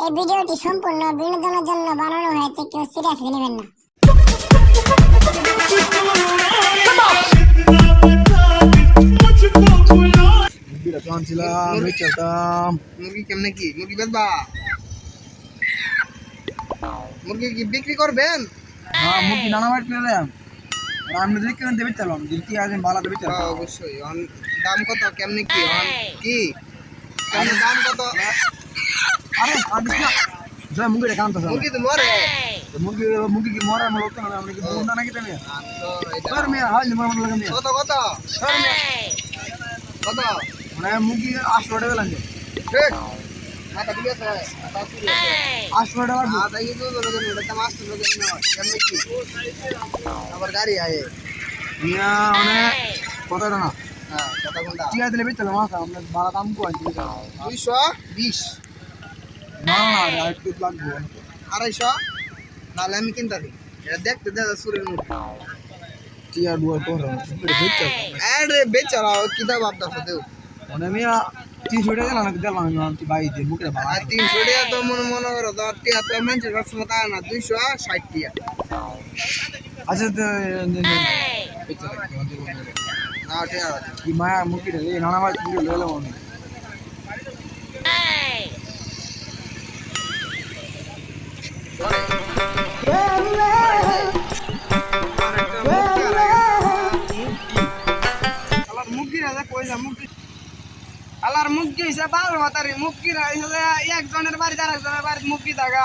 এই ভিডিওটি সম্পূর্ণ বিনোদনের জন্য বানানো হয়েছে কেউ সিরিয়াসলি নেবেন না। মুরগি কেমনে কি? মুরগি বেচবা? মুরগি কি বিক্রি করবেন? হ্যাঁ মুরগি নানা মাইট পেলে দেন আমি যদি কেন দেবে চালাম যদি আগে বালা দেবে হ্যাঁ, চালাম অবশ্যই। অন- দাম কত? কেমনে কি কি? কেমনে দাম কত? আরে আর দিস না জয় মুরগিটা কান্ত মুরগি তো মরে। মুরগি মুরগি কি মরা মলো তো আমরা কি বন্ধা নাকি তুমি? আর মিয়া হাল মরা মলো লাগে কত কত? সর মিয়া। কত? মানে মুরগি আটশো টাকা লাগে। ঠিক আছে আছে। টাকা এটা। কেমনে? কি? আবার গাড়ি আয়ে। মানে কত টাকা কথা কোনটা ঠিক আছে দিলে চালাম আসা আমরা বালা দাম কো আনছি দুইশো বিশ না একটু লাগবে আড়াইশো নাহলে আমি কিনতে দিই এটা দেখতে দেখা সুরের মুখ টিয়া দুয়া তো আরে বেচারা কিতা ভাবতা দেও মানে মিয়া তিনশো টাকা দিলাম দিলাম আমি বাই দিয়ে মুখে আর তিনশো টাকা তো মনে মনে করো তো টিয়া তো মানুষের সবসময় তা না দুইশো ষাট টিয়া আচ্ছা তো কি মাছ পুরো লইলাম আমি আলার মুখি আলার মুখি হিসেবে বারো মাতারি মুখি হিসেবে একজনের বাড়ি আর একজনের বাড়ি মুখি থাকা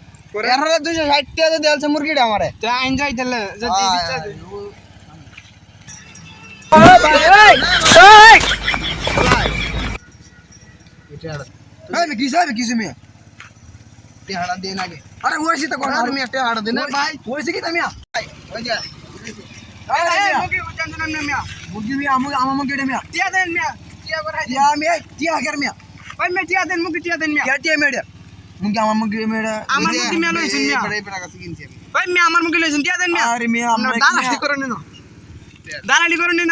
এরা দুশো ষাট টাকা যদি আছে মুরগিটা আমারে তো আইন যাই তাহলে मुगिया কি সাবে কিছু মিয়া টেহাড়া দিন আগে আরে ওইসি তো কোন আর আমি টেহাড়া দিন ভাই ওইসি কি তুমি ওই যে মুরগি মিয়া রে মিয়া টিয়া টিয়া মেডা মুরগি আমা আমার লইছেন ভাই মিয়া আমার মুখি লইছেন টিয়া দেন মিয়া আরে মিয়া আমরা দালালি করে নিন দালালি করে নিন.